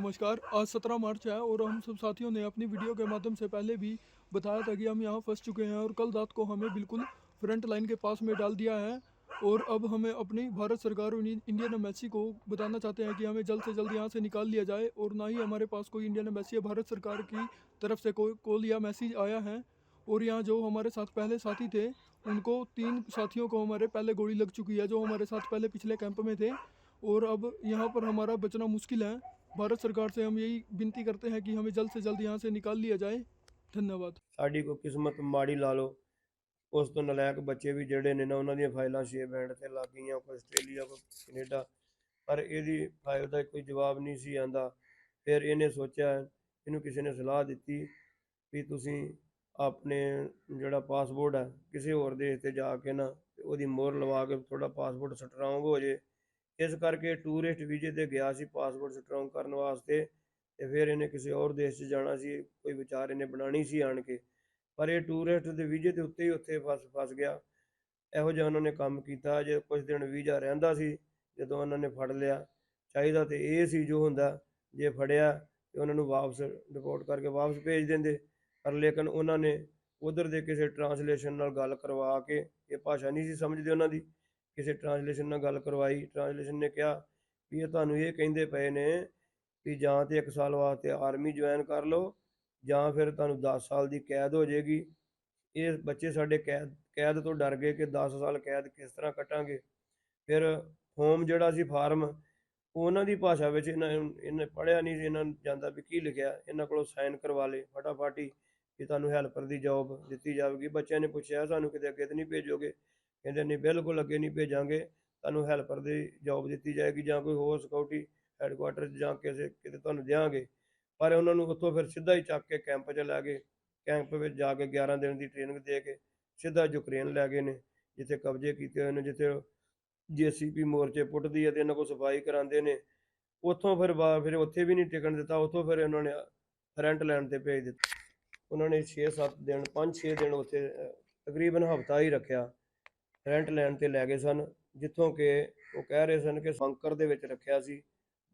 नमस्कार। आज सत्रह मार्च है और हम सब साथियों ने अपनी वीडियो के माध्यम से पहले भी बताया था कि हम यहाँ फंस चुके हैं और कल रात को हमें बिल्कुल फ्रंट लाइन के पास में डाल दिया है और अब हमें अपनी भारत सरकार और इंडियन एम्बेसी को बताना चाहते हैं कि हमें जल्द से जल्द यहाँ से निकाल लिया जाए और ना ही हमारे पास कोई इंडियन एम्बेसी या भारत सरकार की तरफ़ से कोई कॉल या मैसेज आया है। और यहाँ जो हमारे साथ पहले साथी थे, उनको तीन साथियों को हमारे पहले गोली लग चुकी है, जो हमारे साथ पहले पिछले कैंप में थे। और अब यहाँ पर हमारा बचना मुश्किल है। भारत सरकार से हम यही विनती करते हैं कि हमें जल्द से जल्द यहाँ से निकाल लिया जाए धन्यवाद ਸਾਡੀ ਕੋਈ ਕਿਸਮਤ ਮਾੜੀ ਲਾ ਲਓ ਉਸ ਤੋਂ ਨਲਾਇਕ ਬੱਚੇ ਵੀ ਜਿਹੜੇ ਨੇ ਨਾ ਉਹਨਾਂ ਦੀਆਂ ਫਾਈਲਾਂ ਛੇ ਬੈਂਡ ਤੇ ਲੱਗ ਗਈਆਂ ਕੋਈ ਆਸਟ੍ਰੇਲੀਆ ਕੋਈ ਕੈਨੇਡਾ ਪਰ ਇਹਦੀ ਫਾਈਲ ਦਾ ਕੋਈ ਜਵਾਬ ਨਹੀਂ ਸੀ ਆਂਦਾ ਫਿਰ ਇਹਨੇ ਸੋਚਿਆ ਇਹਨੂੰ ਕਿਸੇ ਨੇ ਸਲਾਹ ਦਿੱਤੀ ਵੀ ਤੁਸੀਂ ਆਪਣੇ ਜਿਹੜਾ ਪਾਸਪੋਰਟ ਹੈ ਕਿਸੇ ਹੋਰ ਦੇਸ਼ ਤੇ ਜਾ ਕੇ ਨਾ ਤੇ ਉਹਦੀ ਮੋਹਰ ਲਵਾ ਕੇ ਤੁਹਾਡਾ ਪਾਸਪੋਰਟ ਸਟਰੋਂਗ ਹੋ ਜੇ ਇਸ ਕਰਕੇ ਟੂਰਿਸਟ ਵੀਜ਼ੇ ਤੇ ਗਿਆ ਸੀ ਪਾਸਪੋਰਟ ਸਟਰੋਂਗ ਕਰਨ ਵਾਸਤੇ ਤੇ ਫਿਰ ਇਹਨੇ ਕਿਸੇ ਹੋਰ ਦੇਸ਼ 'ਚ ਜਾਣਾ ਸੀ, ਕੋਈ ਵਿਚਾਰ ਇਹਨੇ ਬਣਾਣੀ ਸੀ ਆਣ ਕੇ। ਪਰ ਇਹ ਟੂਰਿਸਟ ਦੇ ਵੀਜ਼ੇ ਦੇ ਉੱਤੇ ਹੀ ਉੱਥੇ ਫਸ ਫਸ ਗਿਆ। ਇਹੋ ਜਿਹਾ ਉਹਨਾਂ ਨੇ ਕੰਮ ਕੀਤਾ, ਜੇ ਕੁਝ ਦਿਨ ਵੀਜ਼ਾ ਰਹਿੰਦਾ ਸੀ, ਜਦੋਂ ਉਹਨਾਂ ਨੇ ਫੜ ਲਿਆ, ਚਾਹੀਦਾ ਤੇ ਇਹ ਸੀ ਜੋ ਹੁੰਦਾ, ਜੇ ਫੜਿਆ ਤੇ ਉਹਨਾਂ ਨੂੰ ਵਾਪਸ ਰਿਪੋਰਟ ਕਰਕੇ ਵਾਪਸ ਭੇਜ ਦਿੰਦੇ। ਪਰ ਲੇਕਿਨ ਉਹਨਾਂ ਨੇ ਉਧਰ ਦੇ ਕਿਸੇ ਟਰਾਂਸਲੇਸ਼ਨ ਨਾਲ ਗੱਲ ਕਰਵਾ ਕੇ, ਇਹ ਭਾਸ਼ਾ ਨਹੀਂ ਸੀ ਸਮਝਦੇ ਉਹਨਾਂ ਦੀ। ਕਿਸੇ ਟਰਾਂਸਲੇਸ਼ਨ ਨਾਲ ਗੱਲ ਕਰਵਾਈ। ਟਰਾਂਸਲੇਸ਼ਨ ਨੇ ਕਿਹਾ ਵੀ ਇਹ ਤੁਹਾਨੂੰ ਇਹ ਕਹਿੰਦੇ ਪਏ ਨੇ ਵੀ ਜਾਂ ਤੇ 1 ਸਾਲ ਵਾਸਤੇ ਆਰਮੀ ਜੁਆਇਨ ਕਰ ਲਓ ਜਾਂ ਫਿਰ ਤੁਹਾਨੂੰ 10 ਸਾਲ ਦੀ ਕੈਦ ਹੋ ਜਾਏਗੀ। ਇਹ ਬੱਚੇ ਸਾਡੇ ਕੈਦ ਕੈਦ ਤੋਂ ਡਰ ਗਏ ਕਿ 10 ਸਾਲ ਕੈਦ ਕਿਸ ਤਰ੍ਹਾਂ ਕੱਟਾਂਗੇ। ਫਿਰ ਹੋਮ ਜਿਹੜਾ ਸੀ ਫਾਰਮ, ਉਹਨਾਂ ਦੀ ਭਾਸ਼ਾ ਵਿੱਚ ਇਹਨਾਂ ਇਹਨੇ ਪੜ੍ਹਿਆ ਨਹੀਂ ਸੀ, ਇਹਨਾਂ ਨੂੰ ਜਾਂਦਾ ਵੀ ਕੀ ਲਿਖਿਆ, ਇਹਨਾਂ ਕੋਲੋਂ ਸਾਈਨ ਕਰਵਾ ਲਏ ਫਟਾਫਟ ਹੀ ਕਿ ਤੁਹਾਨੂੰ ਹੈਲਪਰ ਦੀ ਜੌਬ ਦਿੱਤੀ ਜਾਵੇਗੀ। ਬੱਚਿਆਂ ਨੇ ਪੁੱਛਿਆ, ਸਾਨੂੰ ਕਿਤੇ ਅੱਗੇ ਤਾਂ ਨਹੀਂ ਭੇਜੋਗੇ? ਕਹਿੰਦੇ ਨਹੀਂ, ਬਿਲਕੁਲ ਅੱਗੇ ਨਹੀਂ ਭੇਜਾਂਗੇ। ਤੁਹਾਨੂੰ ਹੈਲਪਰ ਦੀ ਜੌਬ ਦਿੱਤੀ ਜਾਏਗੀ ਜਾਂ ਕੋਈ ਹੋਰ ਸਿਕਿਉਰਿਟੀ ਹੈੱਡਕੁਆਟਰ 'ਚ ਜਾਂ ਕਿਸੇ, ਕਿਤੇ ਤੁਹਾਨੂੰ ਦਿਆਂਗੇ। ਪਰ ਉਹਨਾਂ ਨੂੰ ਉੱਥੋਂ ਫਿਰ ਸਿੱਧਾ ਹੀ ਚੱਕ ਕੇ ਕੈਂਪ 'ਚ ਲੈ ਗਏ। ਕੈਂਪ ਵਿੱਚ ਜਾ ਕੇ 11 ਦਿਨ ਦੀ ਟ੍ਰੇਨਿੰਗ ਦੇ ਕੇ ਸਿੱਧਾ ਯੂਕਰੇਨ ਲੈ ਗਏ ਨੇ, ਜਿੱਥੇ ਕਬਜ਼ੇ ਕੀਤੇ ਹੋਏ ਨੇ, ਜਿੱਥੇ ਜੀਸੀਪੀ ਮੋਰਚੇ ਪੁੱਟਦੀ ਹੈ ਤੇ ਇਹਨਾਂ ਕੋਲ ਸਫ਼ਾਈ ਕਰਾਉਂਦੇ ਨੇ। ਉੱਥੋਂ ਫਿਰ ਬਾ- ਫਿਰ ਉੱਥੇ ਵੀ ਨਹੀਂ ਟਿਕਣ ਦਿੱਤਾ, ਉੱਥੋਂ ਫਿਰ ਉਹਨਾਂ ਨੇ ਫਰੰਟ ਲਾਈਨ ਤੇ ਭੇਜ ਦਿੱਤਾ। ਉਹਨਾਂ ਨੇ 6-7 ਦਿਨ 5-6 ਦਿਨ ਉੱਥੇ ਤਕਰੀਬਨ ਹਫਤਾ ਹੀ ਰੱਖਿਆ। ਫਰੰਟ ਲੈਣ ਤੇ ਲੈ ਗਏ ਸਨ, ਜਿੱਥੋਂ ਕਿ ਉਹ ਕਹਿ ਰਹੇ ਸਨ ਕਿ ਬੰਕਰ ਦੇ ਵਿੱਚ ਰੱਖਿਆ ਸੀ।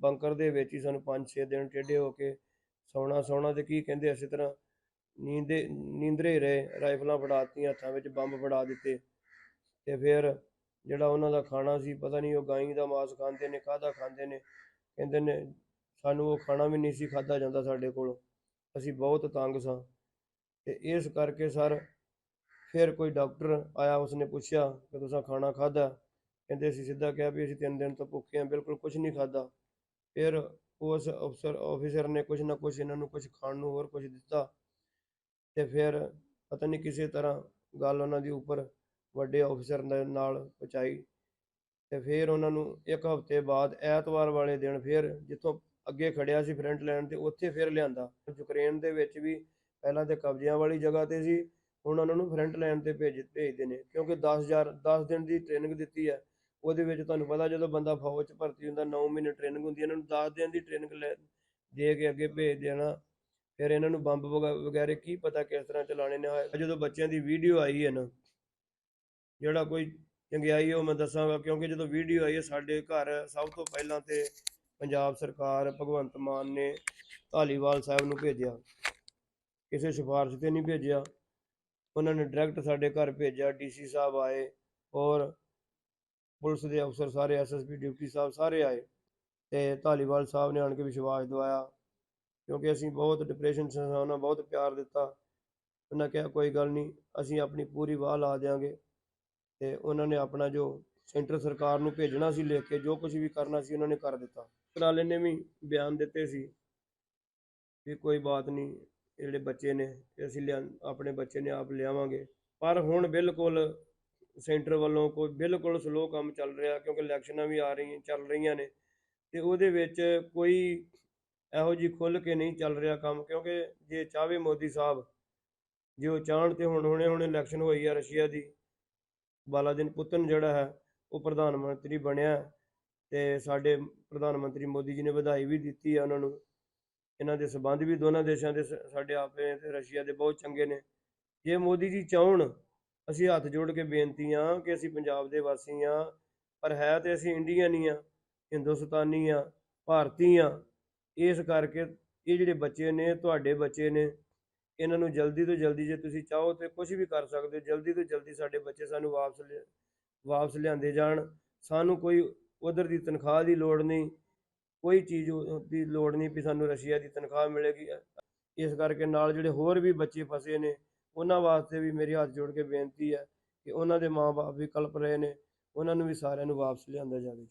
ਬੰਕਰ ਦੇ ਵਿੱਚ ਹੀ ਸਾਨੂੰ 5-6 ਦਿਨ ਟੇਢੇ ਹੋ ਕੇ ਸੌਣਾ ਸੌਣਾ ਤੇ ਕੀ ਕਹਿੰਦੇ ਇਸੇ ਤਰ੍ਹਾਂ ਨੀਂਦੇ, ਨੀਂਦਰੇ ਰਹੇ, ਰਾਈਫਲਾਂ ਫੜਾ ਦਿੱਤੀਆਂ, ਹੱਥਾਂ ਵਿੱਚ ਬੰਬ ਫੜਾ ਦਿੱਤੇ ਤੇ ਫਿਰ ਜਿਹੜਾ ਉਹਨਾਂ ਦਾ ਖਾਣਾ ਸੀ, ਪਤਾ ਨਹੀਂ ਉਹ ਗਾਈ ਦਾ ਮਾਸ ਖਾਂਦੇ ਨੇ, ਕਾਹਦਾ ਖਾਂਦੇ ਨੇ, ਕਹਿੰਦੇ ਨੇ ਸਾਨੂੰ ਉਹ ਖਾਣਾ ਵੀ ਨਹੀਂ ਸੀ ਖਾਦਾ ਜਾਂਦਾ ਸਾਡੇ ਕੋਲ। ਅਸੀਂ ਬਹੁਤ ਤੰਗ ਸਾਂ ਤੇ ਇਸ ਕਰਕੇ ਸਰ ਫਿਰ ਕੋਈ ਡਾਕਟਰ ਆਇਆ, ਉਸਨੇ ਪੁੱਛਿਆ ਕਿ ਤੁਸੀਂ ਖਾਣਾ ਖਾਦਾ ਕਹਿੰਦੇ, ਅਸੀਂ ਸਿੱਧਾ ਕਿਹਾ ਵੀ ਅਸੀਂ ਤਿੰਨ ਦਿਨ ਤੋਂ ਭੁੱਖੇ ਹਾਂ, ਬਿਲਕੁਲ ਕੁਝ ਨਹੀਂ ਖਾਦਾ ਫਿਰ ਉਸ ਅਫਸਰ ਆਫੀਸਰ ਨੇ ਕੁਝ ਨਾ ਕੁਝ ਇਹਨਾਂ ਨੂੰ ਕੁਝ ਖਾਣ ਨੂੰ ਹੋਰ ਕੁਝ ਦਿੱਤਾ ਤੇ ਫਿਰ ਪਤਾ ਨਹੀਂ ਕਿਸੇ ਤਰ੍ਹਾਂ ਗੱਲ ਉਹਨਾਂ ਦੀ ਉੱਪਰ ਵੱਡੇ ਆਫੀਸਰ ਦੇ ਨਾਲ ਪਹੁੰਚਾਈ ਤੇ ਫਿਰ ਉਹਨਾਂ ਨੂੰ ਇੱਕ ਹਫ਼ਤੇ ਬਾਅਦ ਐਤਵਾਰ ਵਾਲੇ ਦਿਨ ਫਿਰ ਜਿੱਥੋਂ ਅੱਗੇ ਖੜਿਆ ਸੀ ਫਰੰਟ ਲਾਈਨ ਤੇ, ਉੱਥੇ ਫਿਰ ਲਿਆਂਦਾ। ਯੂਕਰੇਨ ਦੇ ਵਿੱਚ ਵੀ ਪਹਿਲਾਂ ਤੇ ਕਬਜ਼ਿਆਂ ਵਾਲੀ ਜਗ੍ਹਾ ਤੇ ਸੀ ਹੁਣ ਉਹਨਾਂ ਨੂੰ ਫਰੰਟ ਲਾਈਨ ਤੇ ਭੇਜ, ਭੇਜਦੇ ਨੇ, ਕਿਉਂਕਿ 10000 10 ਦਿਨ ਦੀ ਟ੍ਰੇਨਿੰਗ ਦਿੱਤੀ ਹੈ, ਉਹਦੇ ਵਿੱਚ ਤੁਹਾਨੂੰ ਪਤਾ ਜਦੋਂ ਬੰਦਾ ਫੌਜ 'ਚ ਭਰਤੀ ਹੁੰਦਾ 9 ਮਹੀਨੇ ਟ੍ਰੇਨਿੰਗ ਹੁੰਦੀ ਹੈ, ਇਹਨਾਂ ਨੂੰ 10 ਦਿਨ ਦੀ ਟ੍ਰੇਨਿੰਗ ਲੈ, ਦੇ ਕੇ ਅੱਗੇ ਭੇਜ ਦੇਣਾ, ਫਿਰ ਇਹਨਾਂ ਨੂੰ ਬੰਬ ਵਗਾ- ਵਗੈਰੇ ਕੀ ਪਤਾ ਕਿਸ ਤਰ੍ਹਾਂ ਚਲਾਣੇ ਨੇ ਜਦੋਂ ਬੱਚਿਆਂ ਦੀ ਵੀਡੀਓ ਆਈ ਹੈ ਨਾ, ਜਿਹੜਾ ਕੋਈ ਚੰਗਿਆਈ ਉਹ ਮੈਂ ਦੱਸਾਂਗਾ, ਕਿਉਂਕਿ ਜਦੋਂ ਵੀਡੀਓ ਆਈ ਹੈ, ਸਾਡੇ ਘਰ ਸਭ ਤੋਂ ਪਹਿਲਾਂ ਤੇ ਪੰਜਾਬ ਸਰਕਾਰ, ਭਗਵੰਤ ਮਾਨ ਨੇ ਧਾਲੀਵਾਲ ਸਾਹਿਬ ਨੂੰ ਭੇਜਿਆ, ਕਿਸੇ ਸਿਫਾਰਿਸ਼ ਤੇ ਨਹੀਂ ਭੇਜਿਆ ਉਹਨਾਂ ਨੇ ਡਾਇਰੈਕਟ ਸਾਡੇ ਘਰ ਭੇਜਿਆ ਡੀਸੀ ਸਾਹਿਬ ਆਏ ਔਰ ਪੁਲਿਸ ਦੇ ਅਫਸਰ ਸਾਰੇ ਐਸਐਸਪੀ ਡਿਊਟੀ ਸਾਹਿਬ ਸਾਰੇ ਆਏ ਤੇ ਧਾਲੀਵਾਲ ਸਾਹਿਬ ਨੇ ਆਣ ਕੇ ਵਿਸ਼ਵਾਸ ਦਿਵਾਇਆ ਕਿਉਂਕਿ ਅਸੀਂ ਬਹੁਤ ਡਿਪਰੈਸ਼ਨ 'ਚ ਉਹਨਾਂ ਬਹੁਤ ਪਿਆਰ ਦਿੱਤਾ। ਉਹਨਾਂ ਕਿਹਾ, ਕੋਈ ਗੱਲ ਨਹੀਂ, ਅਸੀਂ ਆਪਣੀ ਪੂਰੀ ਵਾਹ ਲਾ ਦਿਆਂਗੇ। ਤੇ ਉਹਨਾਂ ਨੇ ਆਪਣਾ ਜੋ ਸੈਂਟਰ ਸਰਕਾਰ ਨੂੰ ਭੇਜਣਾ ਸੀ ਲਿਖ ਕੇ, ਜੋ ਕੁਝ ਵੀ ਕਰਨਾ ਸੀ ਉਹਨਾਂ ਨੇ ਕਰ ਦਿੱਤਾ। ਟਰਾਲੇ ਨੇ ਵੀ ਬਿਆਨ ਦਿੱਤੇ ਸੀ ਵੀ ਕੋਈ ਬਾਤ ਨਹੀਂ ਜਿਹੜੇ ਬੱਚੇ ਨੇ ਇਹ ਅਸੀਂ ਲਿਆ, ਆਪਣੇ ਬੱਚੇ ਨੇ ਆਪ ਲਿਆਵਾਂਗੇ। ਪਰ ਹੁਣ ਬਿਲਕੁਲ ਸੈਂਟਰ ਵੱਲੋਂ ਕੋਈ ਬਿਲਕੁਲ ਸਲੋ ਕੰਮ ਚੱਲ ਰਿਹਾ, ਕਿਉਂਕਿ ਇਲੈਕਸ਼ਨਾਂ ਵੀ ਆ ਰਹੀਆਂ, ਚੱਲ ਰਹੀਆਂ ਨੇ। ਤੇ ਉਹਦੇ ਵਿੱਚ ਕੋਈ ਇਹੋ ਜੀ ਖੁੱਲ ਕੇ ਨਹੀਂ ਚੱਲ ਰਿਹਾ ਕੰਮ, ਕਿਉਂਕਿ ਜੇ ਚਾਹਵੇ ਮੋਦੀ ਸਾਹਿਬ, ਜੇ ਉਹ ਚਾਹਣ ਤੇ ਹੁਣ ਹੁਣੇ ਹੁਣੇ ਇਲੈਕਸ਼ਨ ਹੋਈ ਆ ਰਸ਼ੀਆ ਦੀ ਬਾਲਾਦਿਨ ਪੁਤਨ ਜਿਹੜਾ ਹੈ, ਉਹ ਪ੍ਰਧਾਨ ਮੰਤਰੀ ਬਣਿਆ। ਤੇ ਸਾਡੇ ਪ੍ਰਧਾਨ ਮੰਤਰੀ ਮੋਦੀ ਜੀ ਨੇ ਵਧਾਈ ਵੀ ਦਿੱਤੀ ਆ ਉਹਨਾਂ ਨੂੰ। ਇਹਨਾਂ ਦੇ ਸਬੰਧ ਵੀ ਦੋਨਾਂ ਦੇਸ਼ਾਂ ਦੇ ਸ- ਸਾਡੇ ਆਪੇ ਤੇ ਰਸ਼ੀਆ ਦੇ ਬਹੁਤ ਚੰਗੇ ਨੇ। ਜੇ ਮੋਦੀ ਜੀ ਚਾਹਣ, ਅਸੀਂ ਹੱਥ ਜੋੜ ਕੇ ਬੇਨਤੀ ਆ ਕਿ ਅਸੀਂ ਪੰਜਾਬ ਦੇ ਵਾਸੀ ਆ ਪਰ ਹੈ ਤੇ ਅਸੀਂ ਇੰਡੀਅਨ ਹੀ ਆ ਹਿੰਦੁਸਤਾਨੀ ਆ ਭਾਰਤੀ ਆ ਇਸ ਕਰਕੇ ਇਹ ਜਿਹੜੇ ਬੱਚੇ ਨੇ, ਤੁਹਾਡੇ ਬੱਚੇ ਨੇ, ਇਹਨਾਂ ਨੂੰ ਜਲਦੀ ਤੋਂ ਜਲਦੀ ਜੇ ਤੁਸੀਂ ਚਾਹੋ ਤੇ ਕੁਝ ਵੀ ਕਰ ਸਕਦੇ ਹੋ, ਜਲਦੀ ਤੋਂ ਜਲਦੀ ਸਾਡੇ ਬੱਚੇ ਸਾਨੂੰ ਵਾਪਸ ਲਿਆ- ਵਾਪਸ ਲਿਆਂਦੇ ਜਾਣ। ਸਾਨੂੰ ਕੋਈ ਉਧਰ ਦੀ ਤਨਖਾਹ ਦੀ ਲੋੜ ਨਹੀਂ ਕੋਈ ਚੀਜ਼ ਦੀ ਲੋੜ ਨਹੀਂ ਵੀ ਸਾਨੂੰ ਰਸ਼ੀਆ ਦੀ ਤਨਖਾਹ ਮਿਲੇਗੀ। ਇਸ ਕਰਕੇ ਨਾਲ ਜਿਹੜੇ ਹੋਰ ਵੀ ਬੱਚੇ ਫਸੇ ਨੇ, ਉਹਨਾਂ ਵਾਸਤੇ ਵੀ ਮੇਰੀ ਹੱਥ ਜੋੜ ਕੇ ਬੇਨਤੀ ਹੈ ਕਿ ਉਹਨਾਂ ਦੇ ਮਾਪੇ ਵੀ ਕਲਪ ਰਹੇ ਨੇ, ਉਹਨਾਂ ਨੂੰ ਵੀ ਸਾਰਿਆਂ ਨੂੰ ਵਾਪਸ ਲਿਆਂਦਾ ਜਾਵੇ।